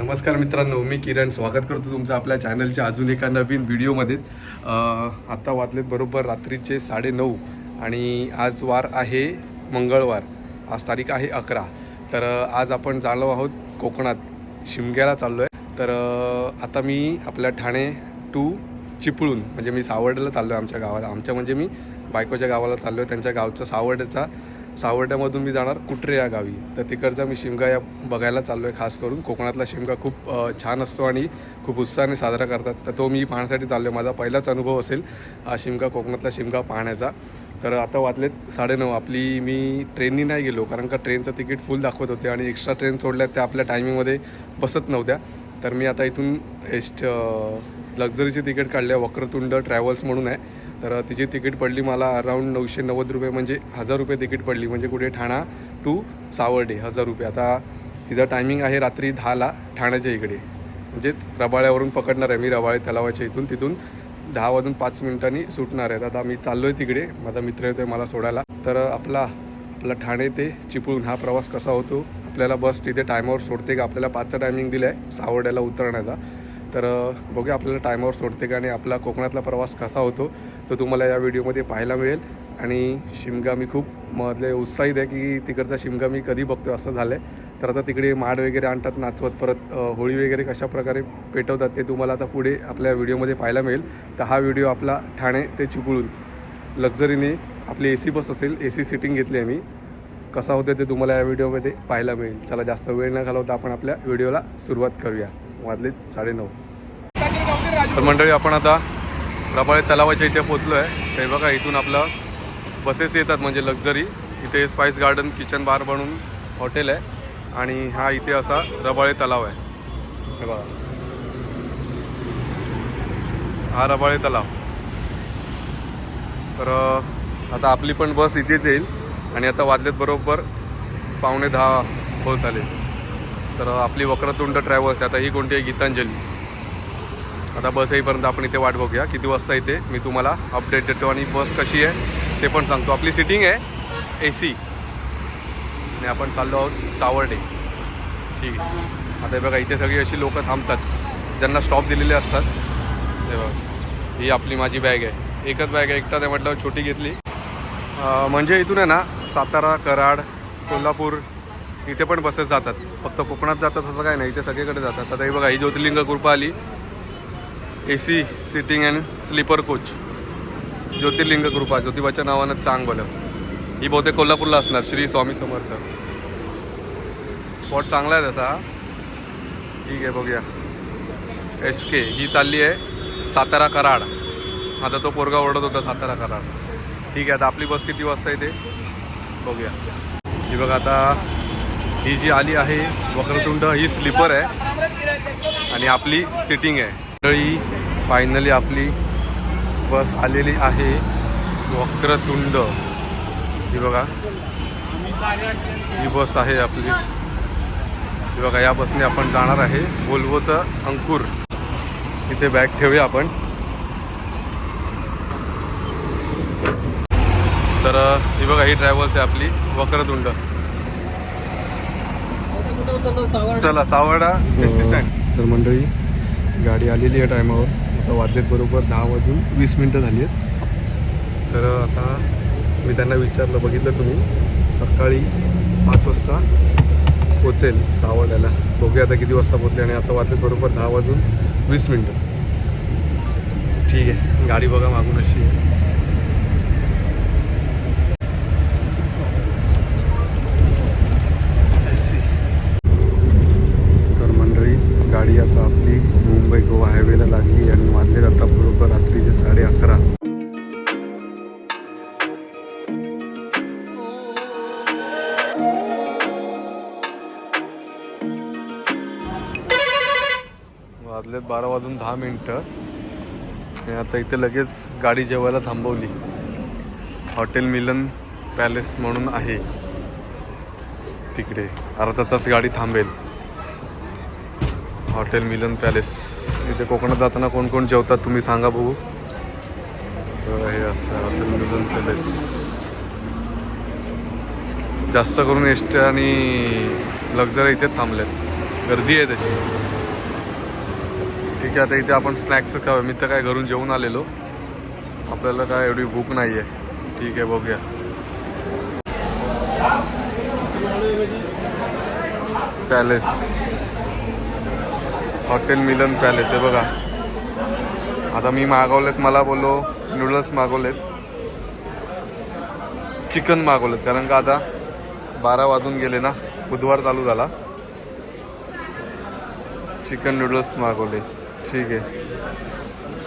नमस्कार मित्रांनो मी किरण. स्वागत करतो तुमचं आपल्या चॅनलच्या अजून एका नवीन व्हिडिओमध्ये आत्ता वाजलेत बरोबर रात्रीचे साडेनऊ आणि आज वार आहे मंगळवार. आज तारीख आहे अकरा. तर आज आपण चाललो आहोत कोकणात. शिमग्याला चाललो आहे तर आता मी आपल्या ठाणे टू चिपळूण म्हणजे मी सावर्ड्याला चाललो आहे आमच्या गावाला. आमच्या म्हणजे मी बायकोच्या गावाला चाललो आहे त्यांच्या गावचा सावर्ड्याचा सावर्ड्यामधून मी जाणार कुट्रे या गावी. तर तिकडचा मी शिमगा या बघायला चाललो आहे खास करून. कोकणातला शिमगा खूप छान असतो आणि खूप उत्साहाने साजरा करतात. तर तो मी पाहण्यासाठी चाललो आहे माझा पहिलाच अनुभव असेल शिमगा कोकणातला शिमगा पाहण्याचा. तर आता वाचलेत साडेनऊ. आपली मी ट्रेननी नाही गेलो कारण का ट्रेनचं तिकीट फुल दाखवत होते आणि एक्स्ट्रा ट्रेन सोडल्या त्या आपल्या टायमिंगमध्ये बसत नव्हत्या. तर मी आता इथून एस्ट लक्झरीची तिकीट काढली आहे. वक्रतुंड ट्रॅव्हल्स म्हणून आहे. तर तिची तिकीट पडली मला अराऊंड नऊशे नव्वद रुपये म्हणजे हजार रुपये तिकीट पडली. म्हणजे कुठे? ठाणा टू सावर्डे हजार रुपये. आता तिचं टायमिंग आहे रात्री दहाला ठाण्याच्या इकडे. म्हणजे रबाळ्यावरून पकडणार आहे मी रबाळे तलावाच्या इथून. तिथून दहा वाजून पाच मिनिटांनी सुटणार आहेत. आता मी चाललो आहे तिकडे. माझा मित्र येतो आहे मला सोडायला. तर आपला आपला ठाणे ते चिपळूण हा प्रवास कसा होतो? आपल्याला बस तिथे टायमावर सोडते का? आपल्याला पाचचा टायमिंग दिला आहे सावर्ड्याला उतरण्याचा. तर बघूया आपल्याला टायमावर सोडते का आणि आपला कोकणातला प्रवास कसा होतो? तो तुम्हाला या व्हिडिओमध्ये पाहायला मिळेल. आणि शिमगा मी खूप मधले उत्साहित आहे की तिकडचा शिमगा मी कधी बघतो असं झालं आहे तर आता तिकडे माड वगैरे आणतात नाचवत परत होळी वगैरे कशा प्रकारे पेटवतात ते तुम्हाला आता पुढे आपल्या व्हिडिओमध्ये पाहायला मिळेल. तर हा व्हिडिओ आपला ठाणे ते चिपळूण. लक्झरीने आपली ए सी बस असेल ए सी सिटिंग घेतली आहे मी. कसा होतं ते तुम्हाला या व्हिडिओमध्ये पाहायला मिळेल. चला जास्त वेळ न घालवता आपण आपल्या व्हिडिओला सुरुवात करूया. वाजले साडेनऊ. तर मंडळी आपण आता रबाळे तलावाच्या इथे पोचलो आहे ते बघा इथून आपलं बसेस येतात म्हणजे लक्झरी इथे स्पाईस गार्डन किचन बार बनून हॉटेल आहे. आणि हा इथे असा रबाळे तलाव आहे. हे बघा. हा रबाळे तलाव. तर आता आपली पण बस इथेच येईल. आणि आता वाजलेत बरोबर पावणे दहा होत आले. तर आपली वक्रतुंड ट्रॅव्हल्स आहे. आता ही कोणती आहे? गीतांजली. आता बस येईपर्यंत आपण इथे वाट बघूया. किती वाजता येते मी तुम्हाला अपडेट देतो आणि बस कशी आहे ते पण सांगतो. आपली सिटिंग आहे ए सी आणि आपण चाललो आहोत सावर्डे. ठीक आहे. आता हे बघा इथे सगळी अशी लोकं थांबतात. ज्यांना स्टॉप दिलेले असतात. ते बघा. ही आपली माझी बॅग आहे. एकच बॅग आहे. एकटा आहे म्हटलं छोटी घेतली. म्हणजे इथून आहे ना सातारा कराड कोल्हापूर इथे पण बसेस जातात. फक्त कोकणात जातात असं काय नाही. इथे सगळीकडे जातात. आता हे बघा ही ज्योतिर्लिंग कृपा आली. A C sitting and sleeper coach Jyotirling Krupa ज्योतिबाच्या नावानं चांग बोल ही बहुतेक कोल्हापूरला असणार श्री स्वामी समर्थ. स्पॉट चांगला आहे तसा ठीक आहे बघूया. एस के ही चालली आहे सातारा कराड. आता तो पोरगा ओरडत होता सातारा कराड. ठीक आहे आता आपली बस किती वाजता येते? बघूया. ही बघा आता ही जी आली आहे वक्रतुंड ही स्लीपर आहे. आणि आपली सिटिंग आहे. मंडळी फायनली आपली बस आलेली आहे वक्रतुंड. ही बघा. ही बस आहे आपली. ही बघा या बसने आपण जाणार आहे वोल्वोचं अंकुर. इथे बॅग ठेवूया आपण. तर ही बघा ही ट्रॅव्हल्स आहे आपली वक्रतुंड. चला सावडा एस टी स्टँड तर मंडळी गाडी आलेली आहे टायमावर आता वाजलेत बरोबर दहा वाजून वीस मिनटं झाली आहेत. तर आता मी त्यांना विचारलं बघितलं तुम्ही सकाळी पाच वाजता पोचेल सावड्याला बघूया आता किती वाजता पोचले आणि आता वाजलेत बरोबर दहा वाजून वीस मिनटं. ठीक आहे गाडी बघा मागून अशी आहे. बारा वाजून दहा मिनटं. आता इथे लगेच गाडी जेवायला थांबवली. हॉटेल मिलन पॅलेस म्हणून आहे. तिकडे अर्धा तास गाडी थांबेल. Hotel Milan palace. इथे कोकणात जाताना कोण कोण जेवतात तुम्ही सांगा बघू. हे असं हॉटेल मिलन पॅलेस. जास्त करून एस टी आणि लक्झरी इथेच थांबलेत. गर्दी आहे तशी ठीक आहे आता इथे आपण स्नॅक्स खाऊ मी तर काय घरून जेवून आलेलो. आपल्याला काय एवढी भूक नाही आहे ठीक आहे बघूया. पॅलेस हॉटेल मिलन पॅलेस आहे बघा. आता मी मागवलेत मला बोललो नूडल्स मागवलेत. चिकन मागवलेत कारण का आता बारा वाजून गेले ना बुधवार चालू झाला. चिकन नूडल्स मागवले. ठीक आहे.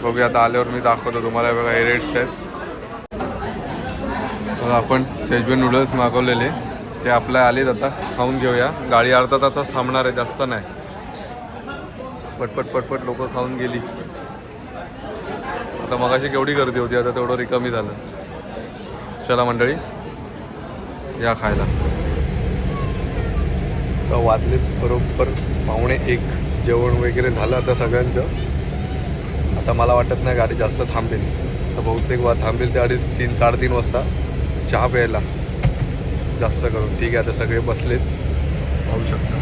बघूया आता आल्यावर मी दाखवतो तुम्हाला. हे बघा हे रेट्स आहेत. बघा आपण शेजवे नूडल्स मागवलेले. ते आपल्या आलेत आता. खाऊन घेऊया. गाडी अर्धा तासच थांबणार आहे जास्त नाही. पटपट पटपट लोक खाऊन गेली. आता मगाशी केवढी गर्दी होती आता तेवढं रिकमी झालं. चला मंडळी या खायला. तर वाजलेत बरोबर पाहुणे एक. जेवण वगैरे झालं आता सगळ्यांचं. आता मला वाटत नाही गाडी जास्त थांबेल. तर बहुतेक वा थांबेल ते अडीच तीन साडेतीन वाजता चहा प्यायला. जास्त करून. ठीक आहे आता सगळे बसलेत. पाहू शकता.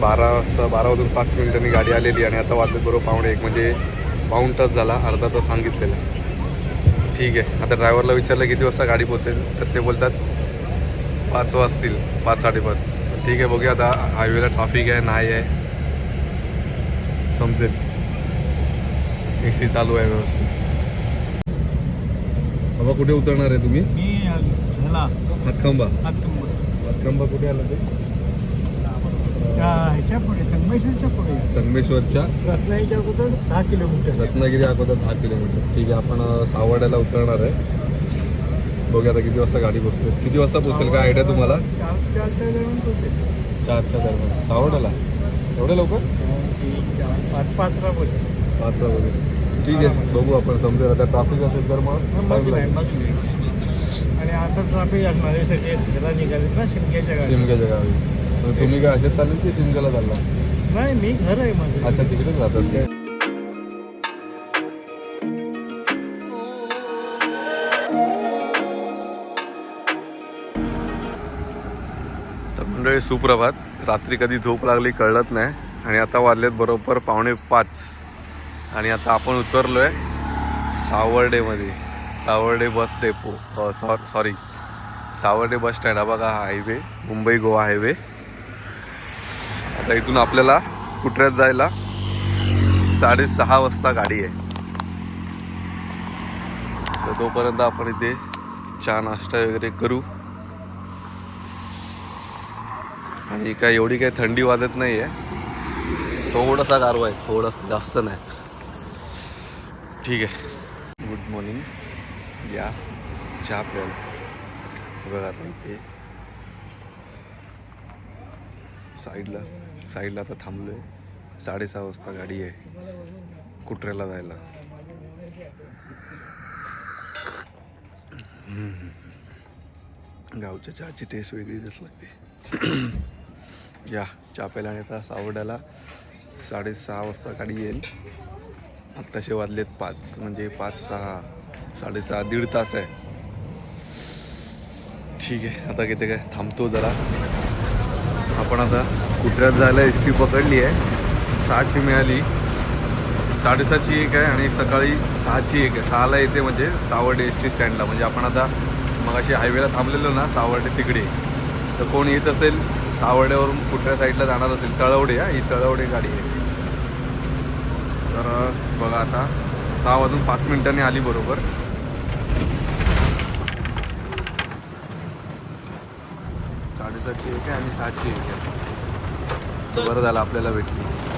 बारा वाजता बारा वाजून पाच मिनिटांनी गाडी आलेली आणि आता वाजले बरोबर पाहुणे एक. म्हणजे पाऊण तास झाला अर्धा तास सांगितलेला. ठीक आहे. आता ड्रायव्हरला विचारलं किती वाजता गाडी पोचेल तर ते बोलतात पाच वाजतील. पाच साडेपाच. ठीक आहे बघूया आता हायवेला ट्रॅफिक आहे नाही आहे समजेल ए सी चालू आहे व्यवस्थित। बाबा कुठे उतरणार आहे तुम्ही? हातखंबा. हातखंबा. कुठे आला ते? त्या ह्याच्या पुढे संगमेश्वरच्या पुढे. संगमेश्वरच्या? रत्नागिरीच्या अगोदर दहा किलोमीटर. रत्नागिरी अगोदर दहा किलोमीटर. ठीक आहे आपण अ, सावर्ड्याला उतरणार आहे. बघूया आता किती वाजता गाडी पोचते किती वाजता पोचेल काय आयडिया तुम्हाला? चार चारच्या दरम्यान. पोहोचेल. सावर्ड्याला एवढं लवकर? पाच पाचला पोहोचेल. वगैरे ठीक आहे बघू आपण. समजेल आता ट्रॅफिक असेल तर मग. आणि आता ट्रॅफिक असणार शिमग्याच्या गावी तुम्ही काय असेच चालेल की शिमग्याला चालला? नाही मी घर आहे माझं. अच्छा तिकडेच राहतात. सगळे सुप्रभात. रात्री कधी झोप लागली कळत नाही. आणि आता वाजलेत बरोबर पावणे पाच. आणि आता आपण उतरलो आहे सावर्डेमध्ये सावर्डे बस डेपो. सॉ सॉरी. Savarde bus stand. हा बघा हायवे. मुंबई गोवा हायवे. आता इथून आपल्याला कुठऱ्यात जायला साडेसहा वाजता गाडी आहे. तर तोपर्यंत आपण इथे चहा नाश्ता वगैरे करू. आणि काय एवढी काही थंडी वाजत नाही आहे थोडासा गारवा आहे थोडं जास्त नाही. ठीक आहे. गुड मॉर्निंग या चहा प्यायला. बघा आता इथे. साईडला साईडला आता थांबलो आहे साडेसहा वाजता गाडी आहे. कुटऱ्याला जायला. गावच्या चहाची टेस्ट वेगळीच लागते. या चहा आणि आता सावड्याला साडेसहा वाजता गाडी येईल. आत्ताशे वाजलेत पाच म्हणजे पाच सहा साडेसहा दीड तास आहे. ठीक आहे आता किती काय? थांबतो जरा. आपण आता कुटऱ्यात जायला एस टी पकडली आहे. सहाची मिळाली. साडेसहाची एक आहे आणि सकाळी सहाची एक आहे. सहाला येते म्हणजे सावर्डे एस टी स्टँडला. म्हणजे आपण आता मग अशी हायवेला थांबलेलो ना सावर्डे तिकडे. तर कोण येत असेल? सावर्ड्यावरून कुठल्या साईडला जाणार असेल तळवडे हा ही तळवडे गाडी आहे. तर बघा आता सहा वाजून पाच मिनिटांनी आली बरोबर. साडेसातची एक आहे आणि सहाची एक आहे. तर बरं झालं आपल्याला भेटली.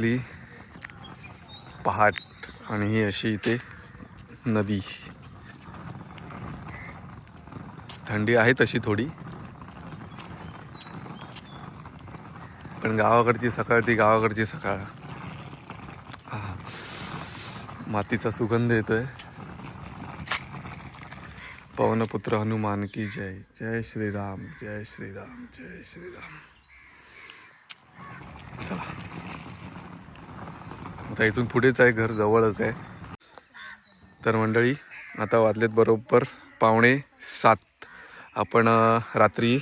इथली पहाट आणि ही अशी इथे नदी. थंडी आहे तशी थोडी. पण गावाकडची सकाळ ती गावाकडची सकाळ. हा. मातीचा सुगंध येतोय. पवनपुत्र हनुमान की जय. जय श्रीराम जय श्रीराम जय श्रीराम. चला. आता इथून पुढेच आहे घर जवळच आहे. तर मंडळी आता वाजलेत बरोबर पावणे सात. आपण रात्री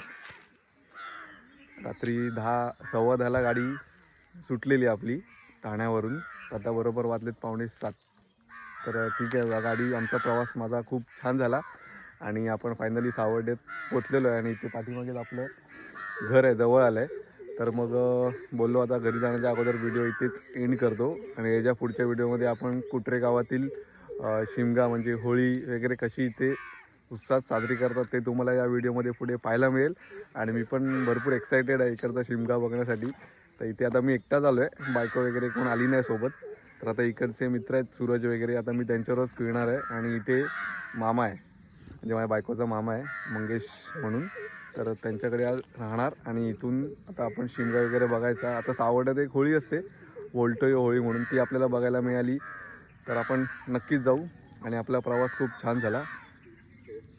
रात्री दहा सव्वा दहाला गाडी सुटलेली आपली ठाण्यावरून. आता बरोबर वाजलेत पावणे सात. तर ठीक आहे गाडी आमचा प्रवास माझा खूप छान झाला. आणि आपण फायनली सावर्डेत पोचलेलो आहे आणि इथे पाठीमागेच आपलं घर आहे जवळ आलं आहे तर मग बोललो आता घरी जाण्याच्या अगोदर व्हिडिओ इथेच एंड करतो. आणि याच्या पुढच्या व्हिडिओमध्ये आपण कुटरे गावातील शिमगा म्हणजे होळी वगैरे कशी इथे उत्साहात साजरी करतात ते तुम्हाला या व्हिडिओमध्ये पुढे पाहायला मिळेल. आणि मी पण भरपूर एक्सायटेड आहे इकडचा शिमगा बघण्यासाठी. तर इथे आता मी एकटाच आलो आहे बायको वगैरे कोण आली नाही सोबत. तर आता इकडचे मित्र आहेत सूरज वगैरे. आता मी त्यांच्यावरच फिरणार आहे. आणि इथे मामा आहे. म्हणजे माझ्या बायकोचा मामा आहे मंगेश म्हणून. तर त्यांच्याकडे आज राहणार आणि इथून आता आपण शिमगा वगैरे बघायचा. आता सावड्यात एक होळी असते. वोल्टोय होळी म्हणून ती आपल्याला बघायला मिळाली. तर आपण नक्कीच जाऊ आणि आपला प्रवास खूप छान झाला.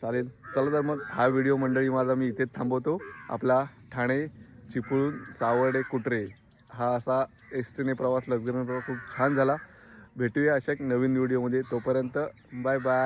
चालेल. चला तर मग हा व्हिडिओ मंडळी माझा मी इथेच थांबवतो. आपला ठाणे चिपळूण सावर्डे कुटरे हा असा एस टीने प्रवास लक्झरी प्रवास खूप छान झाला. भेटूया अशा एक नवीन व्हिडिओमध्ये. तोपर्यंत बाय बाय.